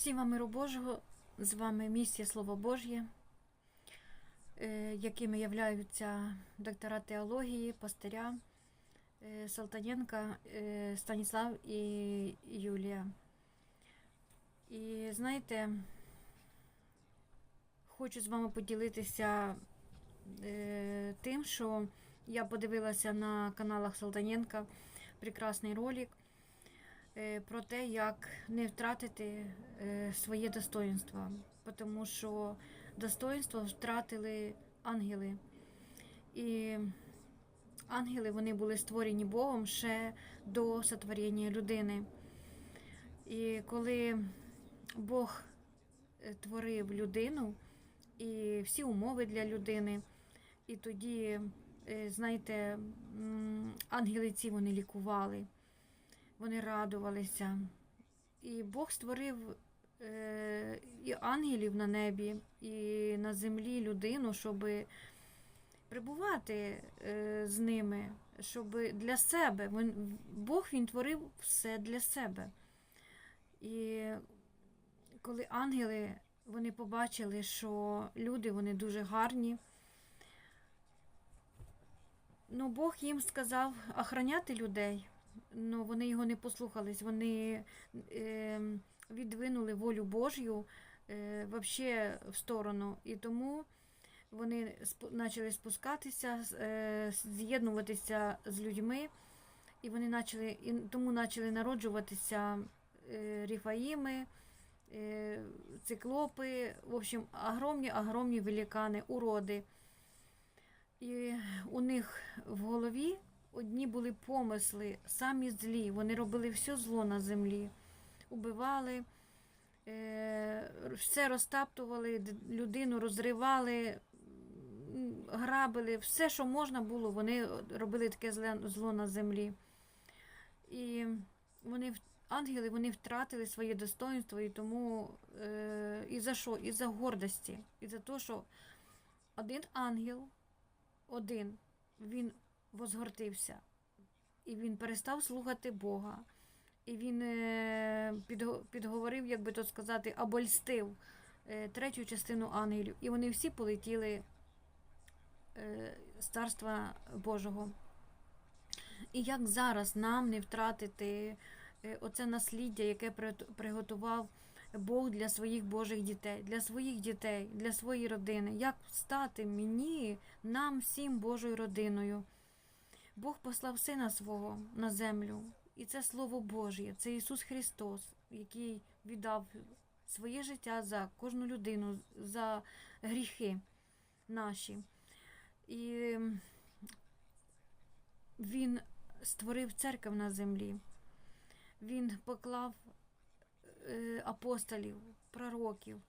Всім вам миру Божого, з вами місія Слово Божє, е, якими являються доктора теології, пастиря е, Салтаненка, е, Станіслав і Юлія. І знаєте, хочу з вами поділитися тим, що я подивилася на каналах Салтаненка. Прекрасний ролик про те, як не втратити е, своє достоинство, тому що достоинство втратили ангели. І ангели вони були створені Богом ще до сотворення людини. І коли Бог е, творив людину і всі умови для людини, і тоді, е, знаєте, ангели ці вони лікували вони радувалися. І Бог створив е, і ангелів на небі, і на землі людину, щоб прибувати е, з ними, щоб для себе. Він, Бог він творив все для себе. І коли ангели вони побачили, що люди вони дуже гарні. Ну, Бог їм сказав охороняти людей. Ну, вони його не послухались, вони е, відвинули волю Божю е, вообще в сторону. І тому вони почали спускатися, е, з'єднуватися з людьми, і вони почали, і тому почали народжуватися е, ріфаїми, е, циклопи, в общем, огромні, огромні великани, уроди. І у них в голові одні були помисли, самі злі. Вони робили все зло на землі, убивали, е, все розтаптували, людину розривали, грабили, все, що можна було, вони робили таке зло на землі. І вони, ангели вони втратили своє достоинство, і тому е, і за що? І за гордості, і за те, що один ангел, один, він возгортився, і він перестав слухати Бога. І він е, підговорив, як би то сказати, обольстив е, третю частину ангелів. І вони всі полетіли е, з царства Божого. І як зараз нам не втратити оце насліддя, яке приготував Бог для своїх Божих дітей, для своїх дітей, для своєї родини, як стати мені, нам всім Божою родиною. Бог послав Сина свого на землю, і це Слово Божє, це Ісус Христос, який віддав своє життя за кожну людину, за гріхи наші. І Він створив церкву на землі. Він поклав е, апостолів, пророків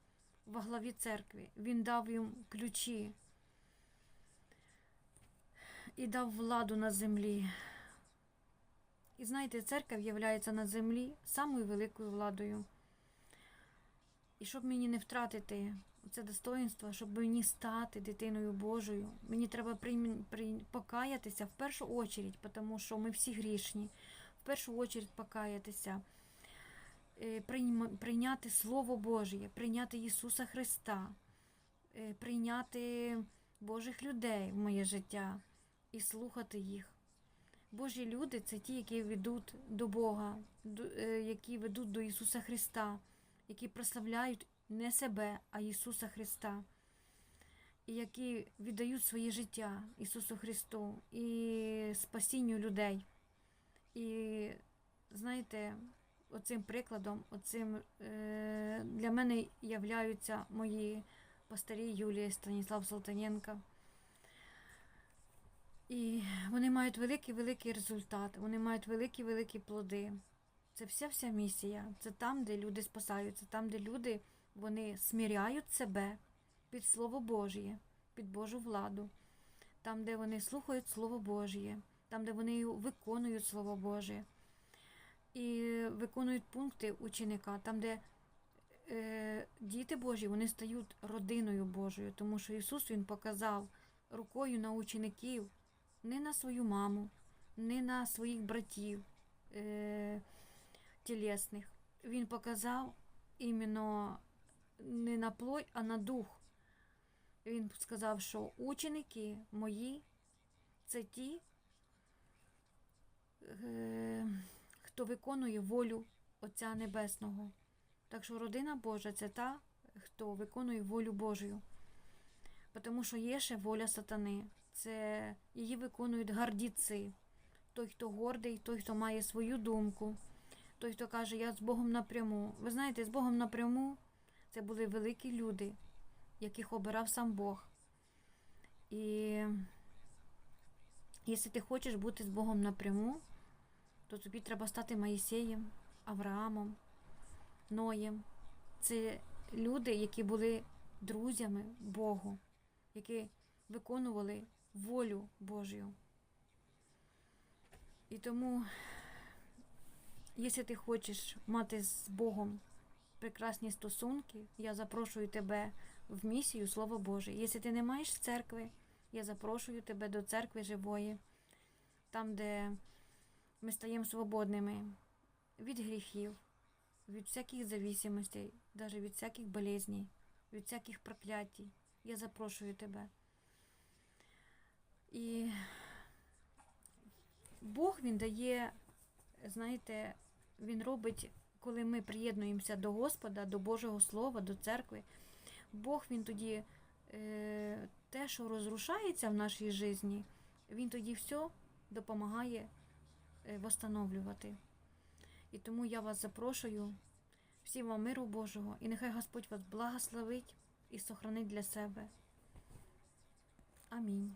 во главі церкви. Він дав їм ключі і дав владу на землі. І знаєте, церква є на землі самою великою владою. І щоб мені не втратити це достоинство, щоб мені стати дитиною Божою, мені треба покаятися в першу очередь, тому що ми всі грішні. В першу очередь покаятися, е, прийняти Слово Божє, прийняти Ісуса Христа, е, прийняти Божих людей в моє життя і слухати їх. Божі люди це ті, які ведуть до Бога, е, які ведуть до Ісуса Христа, які прославляють не себе, а Ісуса Христа, і які віддають своє життя Ісусу Христу і спасінню людей. І знаєте, оцим прикладом, оцим е, для мене являються мої пастирі Юлія Станіслав Салтаненка. І вони мають великий-великий результат, вони мають великі-великі плоди. Це вся вся місія. Це там, де люди спасаються, там, де люди вони сміряють себе під Слово Божє, під Божу владу, там, де вони слухають Слово Божє, там, де вони виконують Слово Боже і виконують пункти ученика, там, де е, діти Божі вони стають родиною Божою, тому що Ісус Він показав рукою на учеників, не на свою маму, не на своїх братів е, тілесних. Він показав іменно не на плоть, а на дух. Він сказав, що ученики мої це ті, е, хто виконує волю Отця Небесного. Так що родина Божа це та, хто виконує волю Божою. Тому що є ще воля сатани. Це її виконують гардіці. Той, хто гордий, той, хто має свою думку, той, хто каже, я з Богом напряму. Ви знаєте, з Богом напряму це були великі люди, яких обирав сам Бог. І якщо ти хочеш бути з Богом напряму, то тобі треба стати Моїсеєм, Авраамом, Ноєм. Це люди, які були друзями Богу, які виконували волю Божою. І тому, якщо ти хочеш мати з Богом прекрасні стосунки, я запрошую тебе в місію Слово Боже. Якщо ти не маєш церкви, я запрошую тебе до церкви живої, там, де ми стаємо свободними від гріхів, від всяких зависимостей, навіть від всяких болезней, від всяких проклятій. Я запрошую тебе. І Бог він дає, знаєте, він робить, коли ми приєднуємося до Господа, до Божого Слова, до церкви. Бог він тоді е, те, що розрушається в нашій житті, він тоді все допомагає е, восстановлювати. І тому я вас запрошую, всім вам миру Божого, і нехай Господь вас благословить і сохранить для себе. Амінь.